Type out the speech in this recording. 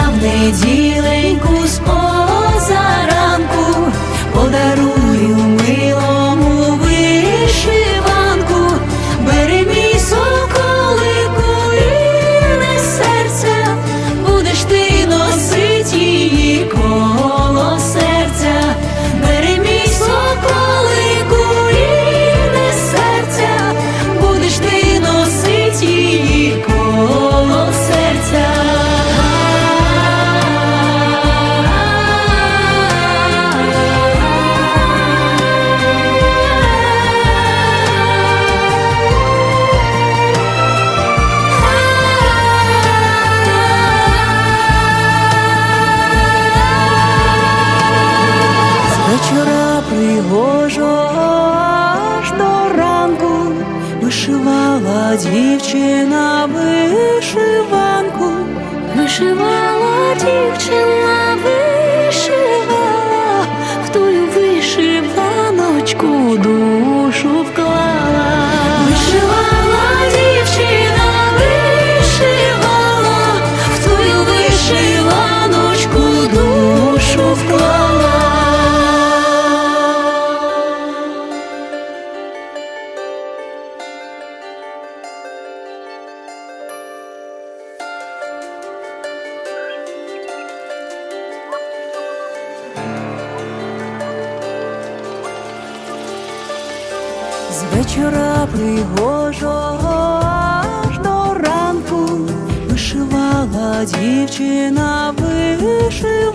в неділеньку з позаранку подару. дівчина ви. з вечора пригожого аж до ранку вишивала дівчина вишив.